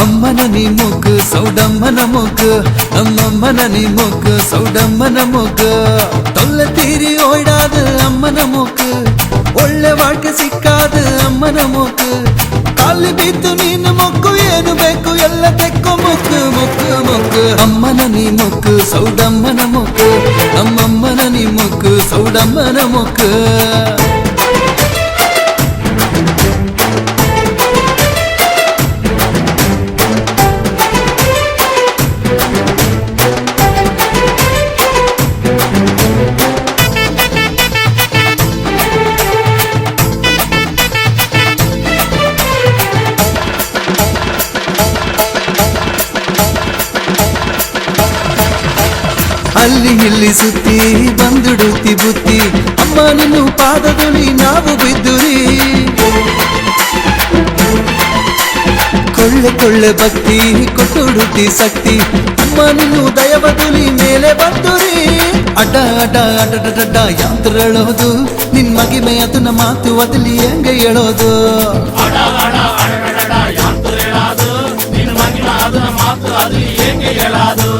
అమ్మనని మొగ్గు సౌడమ్మన మొగ్గు నమ్మమ్మనని మొగ్గు சௌடம்மன மோக்கு. தொல்ல தீரி ஓய்டாது அம்மன மோக்கு ஒள்ள வாழ்க்கை சிக்காது அம்மன மோக்கு. ಅಲ್ಲಿ ಬಿದ್ದು ನೀನು ಮೊಕ್ಕು ಏನು ಬೇಕು ಎಲ್ಲ ತೆಕ್ಕು ಮುಕ್ಕು ಮುಕ್ಕು ಮುಕ್ಕು ಅಮ್ಮನ ನೀ ಮುಕ್ಕು ಸೌಡಮ್ಮನ ಮುಕ್ಕು ನಮ್ಮಮ್ಮನ ನೀ ಮುಕ್ಕು ಸೌಡಮ್ಮನ ಮುಕ್ಕು ಅಲ್ಲಿ ಇಲ್ಲಿ ಸುತ್ತಿ ಬಂದುಡುತ್ತಿ ಬುತ್ತಿ, ಅಮ್ಮ ನಿನ್ನು ಪಾದದಲ್ಲಿ ನಾವು ಬಿದ್ದುರಿ. ಕೊಳ್ಳೆ ಕೊಳ್ಳೆ ಭಕ್ತಿ, ಕೊಟ್ಟುಡುತ್ತಿ ಶಕ್ತಿ, ಅಮ್ಮ ನಿನ್ನು ದಯವದುಲಿ ಮೇಲೆ ಬಂದುರಿ. ಅಡ್ಡ ಅಡ್ಡ ಅಡ್ಡ ಯಾಂತ್ರ ಹೇಳೋದು? ನಿನ್ ಮಗಿಮೆ ಅದನ್ನ ಮಾತು ಅದಲ್ಲಿ ಹೆಂಗೆ ಹೇಳೋದು?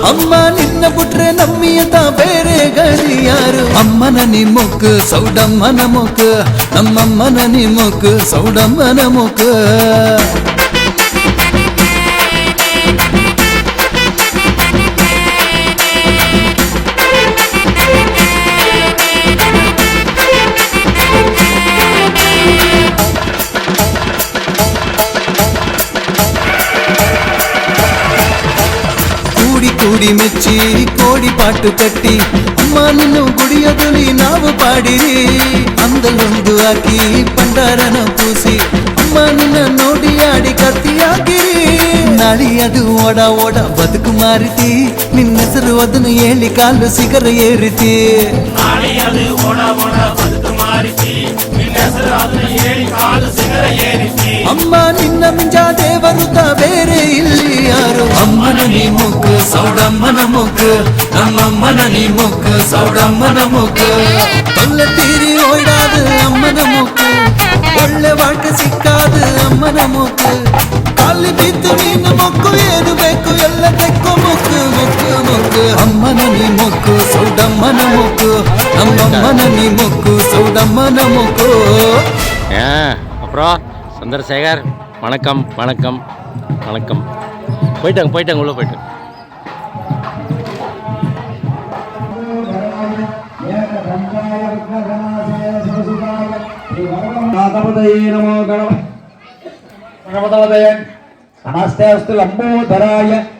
ಅಮ್ಮ ನಿನ್ನ ಬಿಟ್ರೆ ನಮ್ಮಿಯತ ಬೇರೆ ಗಡಿ ಯಾರು ಅಮ್ಮನ ನಿ ಮೊಕ್ಕು ಸೌಡಮ್ಮನ ಮೊಕ್ಕು ನಮ್ಮಮ್ಮನ ನಿ ಮೊಕ್ಕು ಸೌಡಮ್ಮನ ಮೊಕ್ಕು ಕೂಡಿ ಮೆಚ್ಚಿ ಕೋಡಿ ಪಾಟು ಕಟ್ಟಿ ಅಮ್ಮ ನಿನ್ನು ಗುಡಿಯದಲ್ಲಿ ನಾವು ಪಾಡಿರಿ ಅಂದಲೊಂದು ಹಾಕಿ ಪಂಡಾರನ ಪೂಸಿ ಅಮ್ಮ ನಿನ್ನ ನೋಡಿ ಆಡಿ ಕತ್ತಿಯಾಗಿರಿ ನಾಳಿ ಅದು ಓಡ ಓಡ ಬದುಕು ಮಾರಿತಿ ನಿನ್ನ ಹೆಸರು ಅದನ್ನು ಹೇಳಿ ಕಾಲು ಸಿಗರ ಏರಿತಿ ನಾಳೆಯದು ಒಣ ಒಣ ಬದುಕು ಮಾರಿಸಿ ನಿನ್ನ ಹೆಸರು ಅದನ್ನ ಹೇಳಿ ಕಾಲು ಸಿಗರ ಏರಿಸಿ ಅಮ್ಮ ನಿನ್ನ ಮಿಂಜ ದೇವರುತ ಬೇರೆ ಇಲ್ಲಿ ಯಾರು ಅಮ್ಮನ ನೀ ಮುಕ್ಕು ಸೌಡಮ್ಮನ ಮುಕ್ಕು ನಮ್ಮಮ್ಮನ ನೀ ಮುಕ್ಕು ಸೌಡಮ್ಮನ ಮುಕ್ಕು ತೊಲ್ಲ ತೀರಿ ಓಯ್ಡಾದು ಅಮ್ಮನ ಮುಕ್ಕು ಒಳ್ಳೆ வாழ்க்கை ಸಿಕ್ಕಾದು ಅಮ್ಮನ ಮುಕ್ಕು ಅಲ್ಲಿ ಬಿದ್ದು ನೀನು ಮೊಕ್ಕು ಏನು ಮೊಕ್ಕು ಅಮ್ಮನ ನೀ ಮೊಕ್ಕು ಸೌಡಮ್ಮನ ಮೊಕ್ಕು ನಮ್ಮಮ್ಮನ ನೀ ಮೊಕ್ಕು ಸೌಡಮ್ಮನ ಮೊಕ್ಕು அப்புறம் சந்திரசேகர் வணக்கம் வணக்கம் வணக்கம் போயிட்டாங்க போயிட்டாங்க உள்ளே போயிட்டு நமஸ்தே அஸ்து லம்போதராய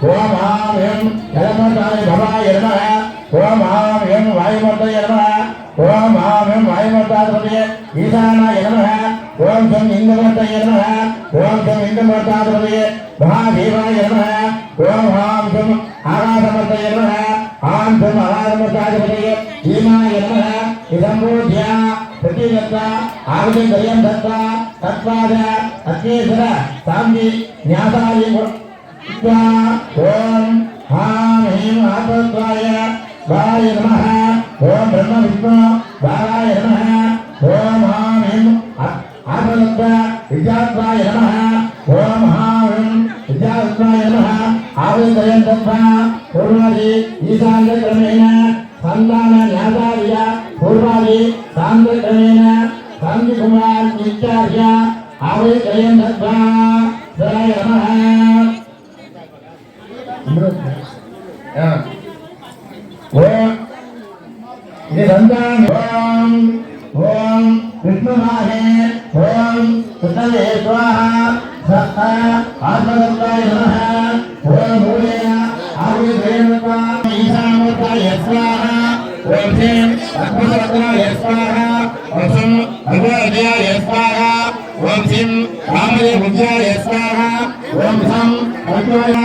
ஓம் ஆம் எம் எலமட்டாய் பவாய நமக ஓம் ஆம் எம் வாயுமட்டாய நமக ஓம் ஆம் எம் வாயுமட்டாதிபதியே ஈசானாய நமக ஓம் சம் இந்தமட்டாய நமக ஓம் சம் இந்தமட்டாதிபதியே மகாதீவாய நமக ஓம் ஆம் சம் ஆகாசமட்டாய நமக ஆம் சம் ஆகாசமட்டாதிபதியே ஈமாய நமக இதம்பூஜ்யா பிரதிகத்தா ஆகுதி தையம் தத்தா தத்வாத அத்வேஸ்வர சாந்தி ஞாசாலி स्वा ॐ हाँ ह्रीं आपोद्वाय वाय नमः ॐ ब्रह्म विष्णु वाराय नमः ॐ हाँ ह्रीं आपोद्व विद्याद्वाय नमः ॐ हाँ ह्रीं विद्याद्वाय नमः आवेदयं तद्वा पूर्वादि ईशान्यक्रमेण सन्तानन्यासादिया पूर्वादि सान्द्रक्रमेण कृष्णये स्वाहा सत्ता आत्मदत्ताय नमः ॐ भूयेन आहुतिरेणुका ईशामूर्ताय स्वाहा ॐ ह्रीं अद्भुतरत्नाय स्वाहा ॐ सिं भगवद्याय स्वाहा ॐ सिं रामदेवभुज्याय स्वाहा ॐ सं अद्वय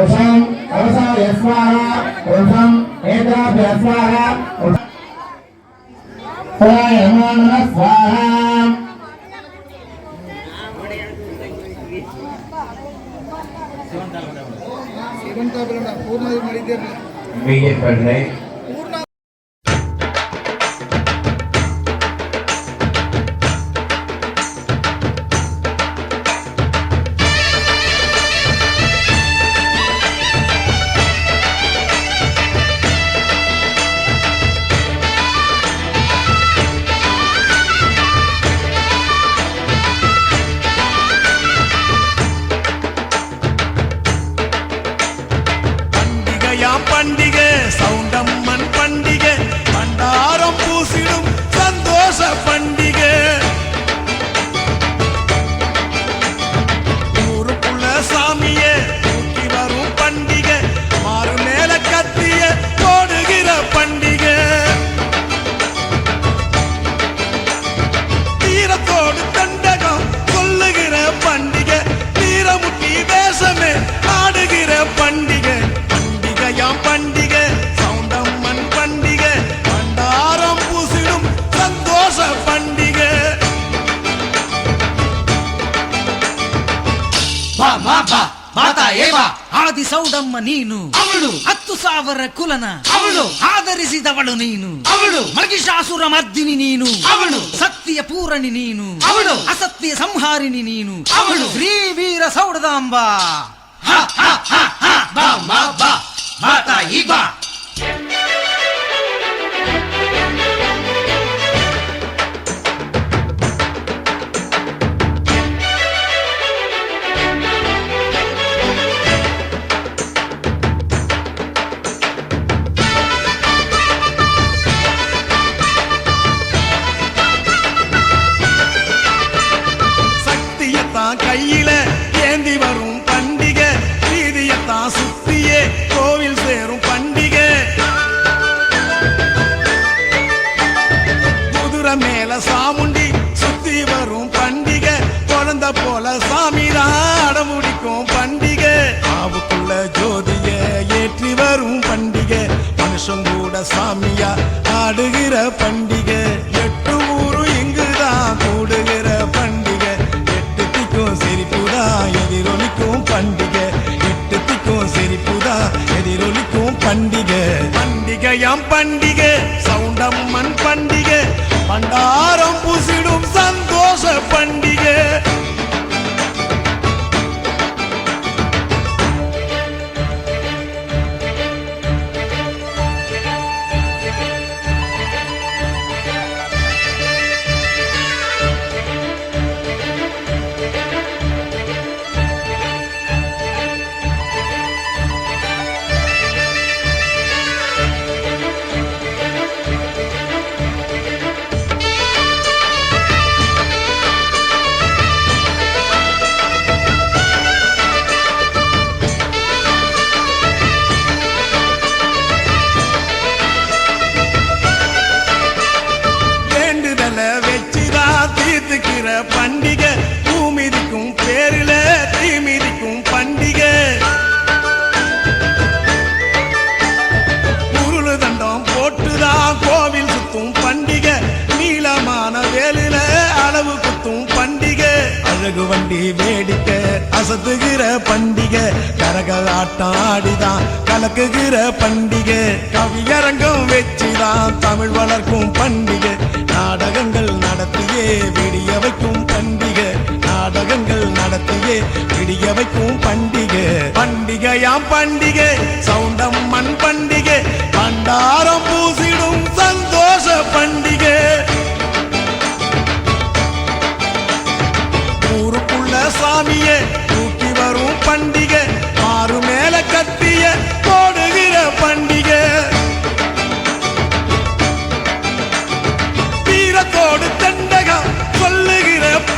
ॐ सं अवसाय स्वाहा ॐ सं नेत्राभ्य स्वाहा स्वाहा ஸ்வாஹா ஓம் சம் ಆದಿ ಸೌಡಮ್ಮ ನೀನು. ಅವಳು. ಹತ್ತು ಸಾವಿರ ಕುಲನ ಅವಳು. ಆಧರಿಸಿದವಳು ನೀನು. ಅವಳು. ಮಗಿಷಾಸುರ ಮರ್ದಿನಿ ನೀನು. ಅವಳು. ಸತ್ಯ ಪೂರಣಿ ನೀನು. ಅವಳು. ಅಸತ್ಯ ಸಂಹಾರಿಣಿ ನೀನು. ಅವಳು. ಶ್ರೀ ವೀರ ಸೌಡದಾಂಬಾ. ಹ, ಹ, ಹ, ಹ. ಬಾ ಬಾ ಬಾ. ಮಾತಾ ಈ ಬಾ. பண்டிகை. பண்டிகையாம் பண்டிகை. சவுண்டம்மன் பண்டிகை. பண்டாரம் வேண்டுதல வச்சுதான் தீர்த்துக்கிற பண்டிகை. பூமிதிக்கும் பேரில தீமிதிக்கும் பண்டிகை. உருளு தண்டம் போட்டுதான் கோவில் சுத்தும் பண்டிகை. நீளமான வேலில அளவு குத்தும் பண்டிகை. அழகு வண்டி வேடிக்கை அசத்துகிற பண்டிகை. கரகலாட்டம் ஆடிதான் கலக்குகிற பண்டிகை. கவியரங்கம் வச்சுதான் தமிழ் வளர்க்கும் பண்டிகை. நாடகங்கள் நடத்தியே விடிய வைக்கும் பண்டிகை. நாடகங்கள் நடத்தியே விடிய வைக்கும் பண்டிகை. பண்டிகையாம் பண்டிகை சவுண்டம்மா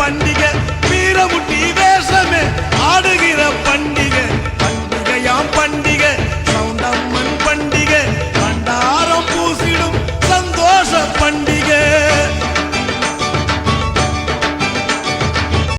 வண்டிகள் வீரமுட்டி